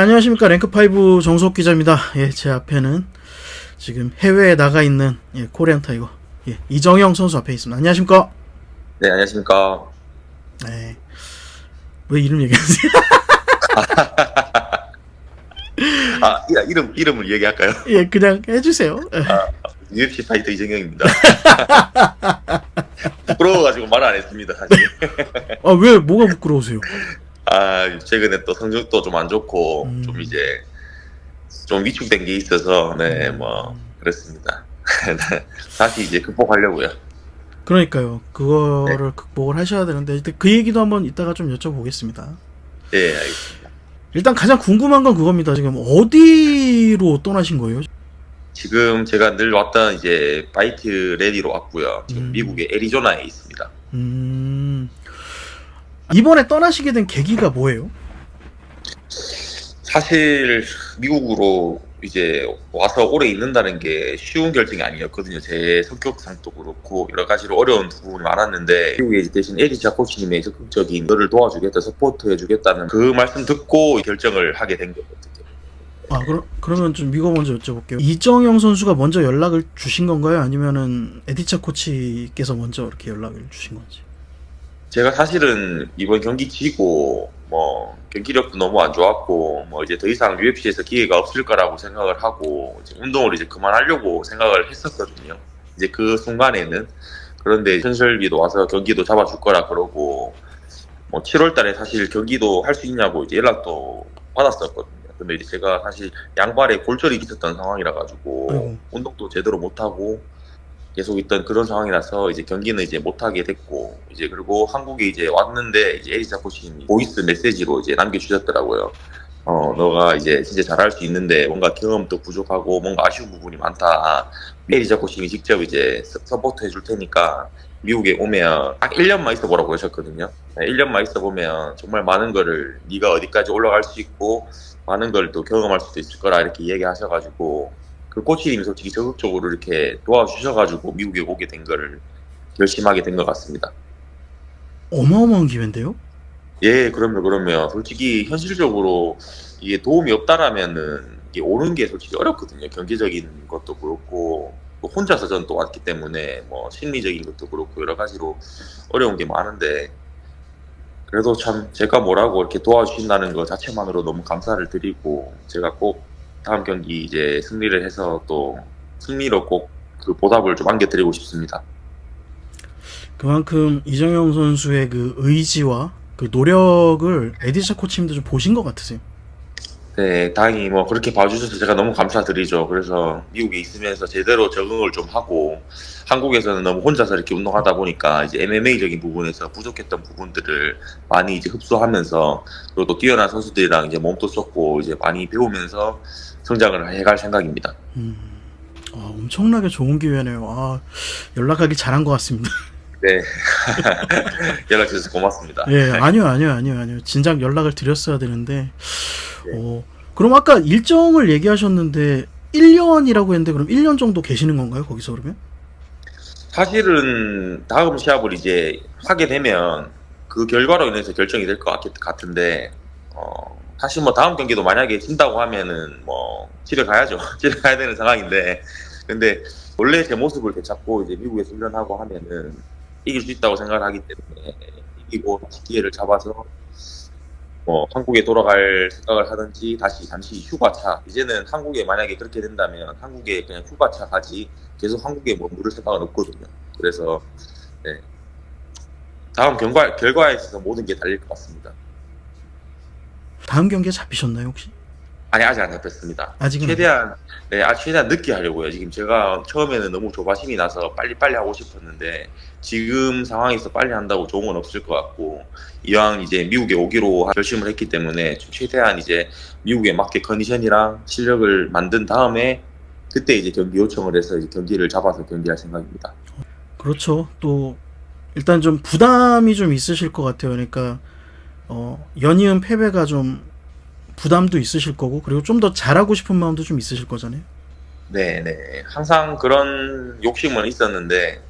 안녕하십니까 랭크5 정석 기자입니다. 예, 제 앞에는 지금 해외에 나가 있는 예, 코리안 타이거 예, 이정영 선수 앞에 있습니다. 안녕하십니까? 네, 안녕하십니까. 네. 왜 이름 얘기하세요? 아, 이- 이름, 이름을 얘기할까요? 예, 그냥 해주세요. 예. UFC 파이터 이정영입니다. 부끄러워가지고 말 안 했습니다, 사실. 아, 왜 뭐가 부끄러우세요? 아, 최근에 또 성적도 좀 안 좋고, 음. 좀 이제, 좀 위축된 게 있어서, 네, 뭐, 그렇습니다. 다시 이제 극복하려고요. 그러니까요. 그거를 극복을 하셔야 되는데 일단 그 얘기도 한번 이따가 좀 여쭤보겠습니다. 예, 알겠습니다. 일단 가장 궁금한 건 그겁니다. 지금 어디로 떠나신 거예요? 지금 제가 늘 왔던 이제 바이트 레디로 왔고요. 지금 음. 미국의 애리조나에 있습니다. 음. 이번에 떠나시게 된 계기가 뭐예요? 사실 미국으로 이제 와서 오래 있는다는 게 쉬운 결정이 아니었거든요. 제 성격상도 그렇고 여러 가지로 어려운 부분이 많았는데 미국에 대신 에디자 코치님의 적극적인 너를 도와주겠다, 서포트해주겠다는 그 말씀 듣고 결정을 하게 된 거거든요. 아, 그러, 그러면 좀 이거 먼저 여쭤볼게요. 이정영 선수가 먼저 연락을 주신 건가요? 아니면은 에디차 코치께서 먼저 이렇게 연락을 주신 건지? 제가 사실은 이번 경기 지고 뭐 경기력도 너무 안 좋았고 뭐 이제 더 이상 UFC에서 기회가 없을 거라고 생각을 하고 이제 운동을 이제 그만하려고 생각을 했었거든요. 이제 그 순간에는 그런데 현실비도 와서 경기도 잡아줄 거라 그러고 뭐 7월달에 사실 경기도 할 수 있냐고 이제 연락도 받았었거든요. 근데 이제 제가 사실 양발에 골절이 있었던 상황이라 가지고. 운동도 제대로 못 하고 계속 있던 그런 상황이라서 이제 경기는 이제 못 하게 됐고 이제 그리고 한국에 이제 왔는데 이제 에리사 코치님이 보이스 메시지로 이제 남겨주셨더라고요. 어 너가 이제 진짜 잘할 수 있는데 뭔가 경험도 부족하고 뭔가 아쉬운 부분이 많다. 에리자 코치님이 직접 이제 서- 서포트 해줄 테니까 미국에 오면 딱 1년만 있어 보라고 하셨거든요. 네, 1년만 있어 보면 정말 많은 거를 네가 어디까지 올라갈 수 있고 많은 걸 또 경험할 수도 있을 거라 이렇게 얘기하셔가지고 그 코치님이 솔직히 적극적으로 이렇게 도와주셔가지고 미국에 오게 된 거를 결심하게 된 것 같습니다. 어마어마한 기회인데요? 예, 그럼요, 그럼요. 솔직히 현실적으로 이게 도움이 없다라면은 이게 오는 게 솔직히 어렵거든요. 경제적인 것도 그렇고 또 혼자서 전 또 왔기 때문에 뭐 심리적인 것도 그렇고 여러 가지로 어려운 게 많은데 그래도 참 제가 뭐라고 이렇게 도와주신다는 것 자체만으로 너무 감사를 드리고 제가 꼭 다음 경기 이제 승리를 해서 또 승리로 꼭 그 보답을 좀 안겨드리고 싶습니다. 그만큼 이정영 선수의 그 의지와 그 노력을 에디차 코치님도 좀 보신 것 같으세요. 네, 다행히 뭐 그렇게 봐주셔서 제가 너무 감사드리죠. 그래서 미국에 있으면서 제대로 적응을 좀 하고 한국에서는 너무 혼자서 이렇게 운동하다 보니까 이제 MMA적인 부분에서 부족했던 부분들을 많이 이제 흡수하면서 그리고 또 뛰어난 선수들이랑 이제 몸도 쏟고 이제 많이 배우면서 성장을 해갈 생각입니다. 음. 아, 엄청나게 좋은 기회네요. 아, 연락하기 잘한 것 같습니다. 네, 연락 주셔서 고맙습니다. 예, 아니요, 아니요, 아니요, 아니요. 진작 연락을 드렸어야 되는데. 네. 어, 그럼 아까 일정을 얘기하셨는데 1년이라고 했는데 그럼 1년 정도 계시는 건가요? 거기서 그러면? 사실은 다음 시합을 이제 하게 되면 그 결과로 인해서 결정이 될 것 같은데 어, 사실 뭐 다음 경기도 만약에 진다고 하면은 뭐 집에 가야죠. 집에 가야 되는 상황인데 근데 원래 제 모습을 되찾고 이제 미국에서 훈련하고 하면은 이길 수 있다고 생각을 하기 때문에 이기고 기회를 잡아서 뭐 한국에 돌아갈 생각을 하든지 다시 잠시 휴가차 이제는 한국에 만약에 그렇게 된다면 한국에 그냥 휴가차 가지 계속 한국에 뭐 물을 생각은 없거든요. 그래서 네. 다음 결과 결과에 있어서 모든 게 달릴 것 같습니다. 다음 경기에 잡히셨나요, 혹시? 아니 아직 안 잡혔습니다. 아직은 최대한 네, 아 최대한 늦게 하려고요. 지금 제가 처음에는 너무 조바심이 나서 빨리 빨리 하고 싶었는데 지금 상황에서 빨리 한다고 좋은 건 없을 것 같고 이왕 이제 미국에 오기로 결심을 했기 때문에 최대한 이제 미국에 맞게 컨디션이랑 실력을 만든 다음에 그때 이제 경기 요청을 해서 이제 경기를 잡아서 경기할 생각입니다. 그렇죠. 또 일단 좀 부담이 좀 있으실 것 같아요. 그러니까 어, 연이은 패배가 좀 부담도 있으실 거고 그리고 좀 더 잘하고 싶은 마음도 좀 있으실 거잖아요. 네, 네. 항상 그런 욕심은 있었는데,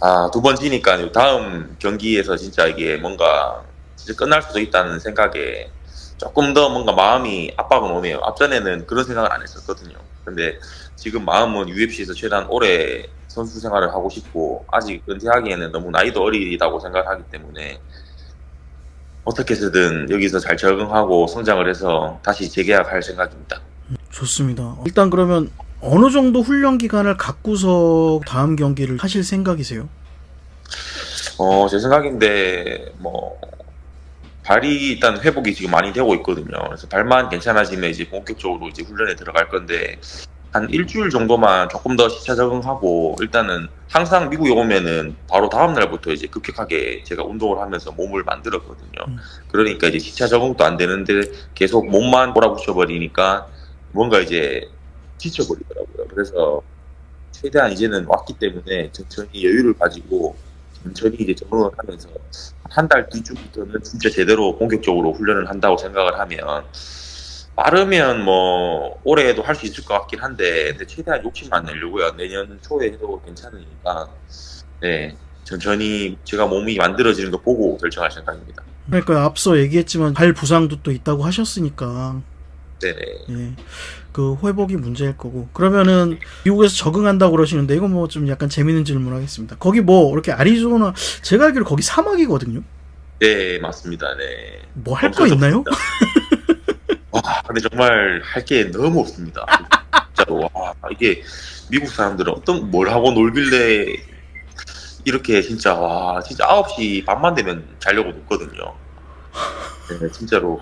아, 두 번 지니까 다음 경기에서 진짜 이게 뭔가 진짜 끝날 수도 있다는 생각에 조금 더 뭔가 마음이 압박은 오네요. 앞전에는 그런 생각을 안 했었거든요. 근데 지금 마음은 UFC에서 최대한 오래 선수 생활을 하고 싶고 아직 은퇴하기에는 너무 나이도 어리다고 생각하기 때문에 어떻게 해서든 여기서 잘 적응하고 성장을 해서 다시 재계약할 생각입니다. 좋습니다. 일단 그러면 어느 정도 훈련 기간을 갖고서 다음 경기를 하실 생각이세요? 어, 제 생각인데, 뭐, 발이 일단 회복이 지금 많이 되고 있거든요. 그래서 발만 괜찮아지면 이제 본격적으로 이제 훈련에 들어갈 건데, 한 일주일 정도만 조금 더 시차 적응하고, 일단은 항상 미국에 오면은 바로 다음 날부터 이제 급격하게 제가 운동을 하면서 몸을 만들었거든요. 음. 그러니까 이제 시차 적응도 안 되는데 계속 몸만 몰아붙여 버리니까 뭔가 이제 지쳐 버리더라고요. 그래서 최대한 이제는 왔기 때문에 천천히 여유를 가지고 천천히 이제 적응을 하면서 한 달 뒤쯤부터는 진짜 제대로 본격적으로 훈련을 한다고 생각을 하면 빠르면 뭐 올해에도 할 수 있을 것 같긴 한데 근데 최대한 욕심 안 내려고요. 내년 초에 해도 괜찮으니까 네 천천히 제가 몸이 만들어지는 거 보고 결정할 생각입니다. 그러니까 앞서 얘기했지만 발 부상도 또 있다고 하셨으니까 네네. 예. 그 회복이 문제일 거고 그러면은 미국에서 적응한다고 그러시는데 이건 뭐 좀 약간 재밌는 질문 하겠습니다. 거기 뭐 이렇게 아리조나 제가 알기로 거기 사막이거든요. 네 맞습니다. 네. 뭐 할 거 있나요? 와, 근데 정말 할 게 너무 없습니다. 진짜로. 와, 이게 미국 사람들은 어떤 뭘 하고 놀길래 이렇게 진짜 와, 진짜 9시 반만 되면 자려고 눕거든요. 네, 진짜로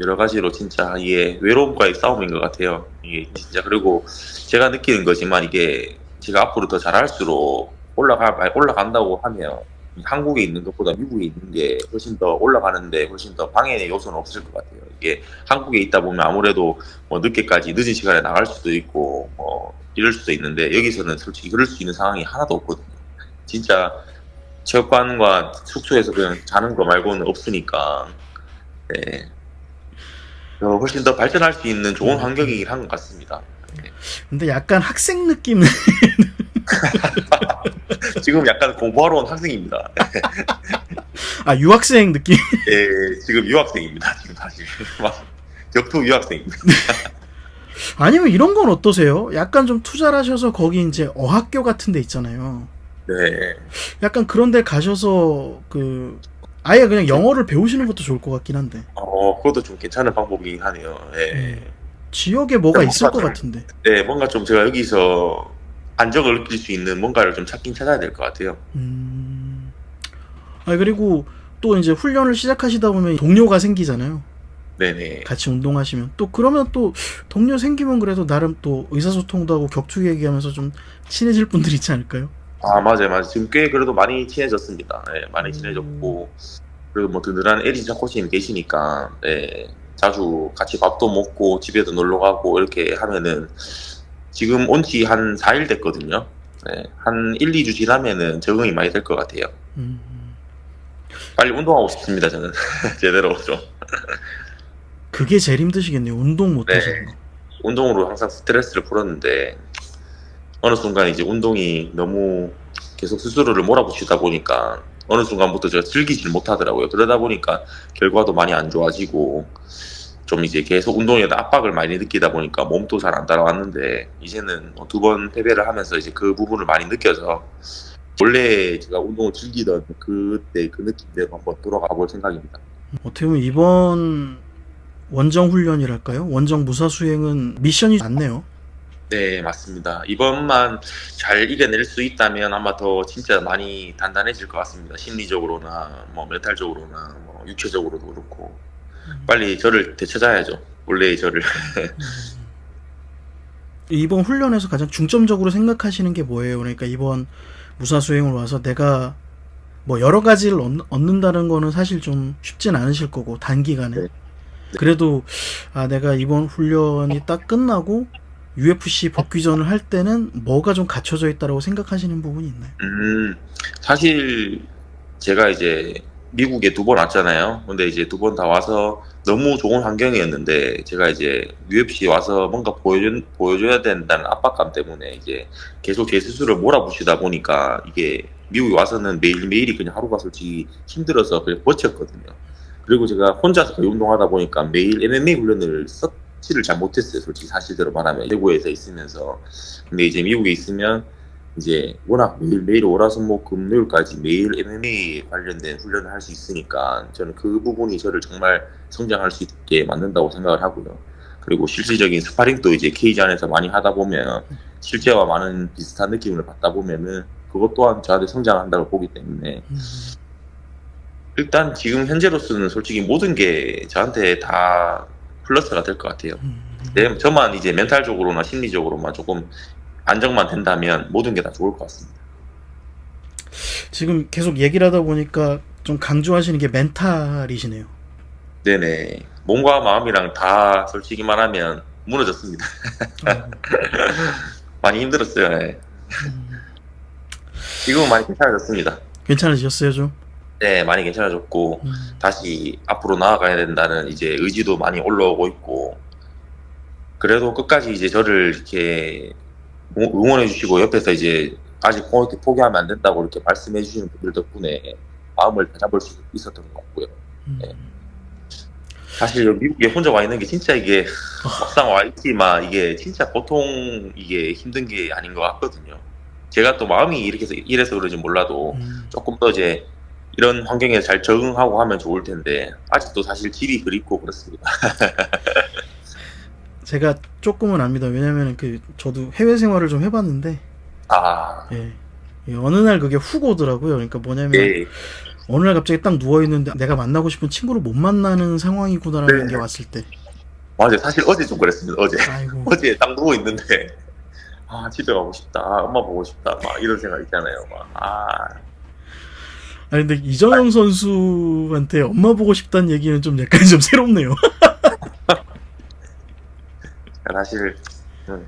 여러 가지로 진짜 이게 외로움과의 싸움인 것 같아요. 이게 진짜 그리고 제가 느끼는 거지만 이게 제가 앞으로 더 잘할수록 올라가 올라간다고 하면 한국에 있는 것보다 미국에 있는 게 훨씬 더 올라가는데 훨씬 더 방해의 요소는 없을 것 같아요. 이게 한국에 있다 보면 아무래도 뭐 늦게까지 늦은 시간에 나갈 수도 있고 뭐 이럴 수도 있는데 여기서는 솔직히 그럴 수 있는 상황이 하나도 없거든요. 진짜 체육관과 숙소에서 그냥 자는 거 말고는 없으니까 네. 어, 훨씬 더 발전할 수 있는 좋은 환경이긴 한 것 같습니다. 근데 약간 학생 느낌 지금 약간 공부하러 온 학생입니다. 아 유학생 느낌 네, 지금 유학생입니다. 지금 사실 막 격투 유학생입니다. 아니면 이런 건 어떠세요? 약간 좀 투자를 하셔서 거기 이제 어학교 같은 데 있잖아요. 네. 약간 그런 데 가셔서 그 아예 그냥 영어를 배우시는 것도 좋을 것 같긴 한데 어, 그것도 좀 괜찮은 방법이긴 하네요. 네. 음. 지역에 뭐가 있을 것 같은데 네, 뭔가 좀 제가 여기서 안정을 느낄 수 있는 뭔가를 좀 찾긴 찾아야 될 것 같아요. 음. 아 그리고 또 이제 훈련을 시작하시다 보면 동료가 생기잖아요. 네네. 같이 운동하시면 또 그러면 또 동료 생기면 그래도 나름 또 의사소통도 하고 격투 얘기하면서 좀 친해질 분들 있지 않을까요? 아, 맞아요, 맞아요. 지금 꽤 그래도 많이 친해졌습니다. 네, 많이 친해졌고, 그리고 뭐 든든한 에리자 코치님 계시니까, 네, 자주 같이 밥도 먹고, 집에도 놀러 가고, 이렇게 하면은, 지금 온 지 한 4일 됐거든요. 네, 한 1, 2주 지나면은 적응이 많이 될 것 같아요. 음. 빨리 운동하고 싶습니다, 저는. 제대로 좀. 그게 제일 힘드시겠네요. 운동 못 네. 운동으로 항상 스트레스를 풀었는데 어느 순간 이제 운동이 너무 계속 스스로를 몰아붙이다 보니까 어느 순간부터 제가 즐기질 못하더라고요. 그러다 보니까 결과도 많이 안 좋아지고 좀 이제 계속 운동에 대한 압박을 많이 느끼다 보니까 몸도 잘 안 따라왔는데 이제는 뭐두번 패배를 하면서 이제 그 부분을 많이 느껴서 원래 제가 운동을 즐기던 그때 그 느낌대로 한번 돌아가 볼 생각입니다. 어떻게 보면 이번 원정 훈련이랄까요? 원정 무사 수행은 미션이 많네요. 네, 맞습니다. 이번만 잘 이겨낼 수 있다면 아마 더 진짜 많이 단단해질 것 같습니다. 심리적으로나 뭐 멘탈적으로나 뭐 육체적으로도 그렇고 빨리 저를 되찾아야죠. 원래의 저를. 이번 훈련에서 가장 중점적으로 생각하시는 게 뭐예요? 그러니까 이번 무사 수행을 와서 내가 뭐 여러 가지를 얻, 얻는다는 거는 사실 좀 쉽진 않으실 거고 단기간에 네. 그래도 아 내가 이번 훈련이 딱 끝나고 UFC 복귀전을 할 때는 뭐가 좀 갖춰져 있다라고 생각하시는 부분이 있나요? 음, 사실 제가 이제 미국에 두 번 왔잖아요. 근데 이제 두 번 다 와서 너무 좋은 환경이었는데 제가 이제 UFC 와서 뭔가 보여줘, 보여줘야 된다는 압박감 때문에 이제 계속 제 스스로를 몰아붙이다 보니까 이게 미국에 와서는 매일매일이 그냥 하루가 솔직히 힘들어서 그냥 버텼거든요. 그리고 제가 혼자서 거의 운동하다 보니까 매일 MMA 훈련을 섭취를 잘 못했어요. 솔직히 사실대로 말하면 대구에서 있으면서 근데 이제 미국에 있으면 이제 워낙 매일 매일 월화수목 금요일까지 매일 MMA 관련된 훈련을 할 수 있으니까 저는 그 부분이 저를 정말 성장할 수 있게 만든다고 생각을 하고요. 그리고 실질적인 스파링도 이제 케이지 안에서 많이 하다 보면 실제와 많은 비슷한 느낌을 받다 보면은 그것 또한 저한테 성장한다고 보기 때문에 음, 일단 지금 현재로서는 솔직히 모든 게 저한테 다 플러스가 될 것 같아요. 음. 네, 저만 이제 멘탈적으로나 심리적으로만 조금 안정만 된다면 모든 게 다 좋을 것 같습니다. 지금 계속 얘기를 하다 보니까 좀 강조하시는 게 멘탈이시네요. 네네. 몸과 마음이랑 다 솔직히 말하면 무너졌습니다. 어, 많이 힘들었어요. 네. 음, 지금은 많이 괜찮아졌습니다. 괜찮으셨어요 좀? 네, 많이 괜찮아졌고 음, 다시 앞으로 나아가야 된다는 이제 의지도 많이 올라오고 있고 그래도 끝까지 이제 저를 이렇게 응원해 주시고 옆에서 이제 아직 포- 포기하면 안 된다고 이렇게 말씀해 주시는 분들 덕분에 마음을 잡을 수 있었던 것 같고요. 음. 사실 여기 미국에 혼자 와 있는 게 진짜 이게 막상 와 있지만 이게 진짜 보통 이게 힘든 게 아닌 것 같거든요. 제가 또 마음이 이렇게 해서 이래서 그런지 몰라도 음, 조금 더 이제 이런 환경에 잘 적응하고 하면 좋을 텐데 아직도 사실 집이 그립고 그렇습니다. 제가 조금은 압니다. 왜냐면 그 저도 해외 생활을 좀 해봤는데 아, 예. 예, 어느 날 그게 훅 오더라고요. 그러니까 뭐냐면 네, 어느 날 갑자기 딱 누워 있는데 내가 만나고 싶은 친구를 못 만나는 상황이구나라는 네. 게 왔을 때, 맞아요. 사실 어제 좀 그랬습니다. 어제 아이고, 어제 딱 누워 있는데 아 집에 가고 싶다, 아, 엄마 보고 싶다, 막 이런 생각 있잖아요. 막 아, 아니 근데 이정영 선수한테 엄마 보고 싶다는 얘기는 좀 약간 좀 새롭네요. 사실 음,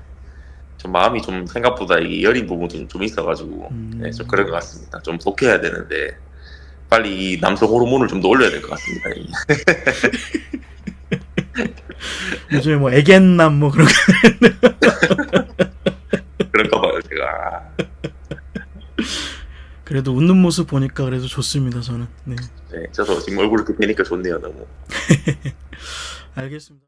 좀 마음이 좀 생각보다 이게 여린 부분도 좀, 좀 있어가지고 음. 네, 좀 그런 것 같습니다. 좀 독해야 되는데 빨리 이 남성 호르몬을 좀 더 올려야 될 것 같습니다. 요즘에 뭐 애견남 뭐 그런 거. 그럴까 봐요, 제가. 그래도 웃는 모습 보니까 그래도 좋습니다. 저는. 네, 네, 저도 지금 얼굴 이렇게 뵈니까 좋네요, 너무. 알겠습니다.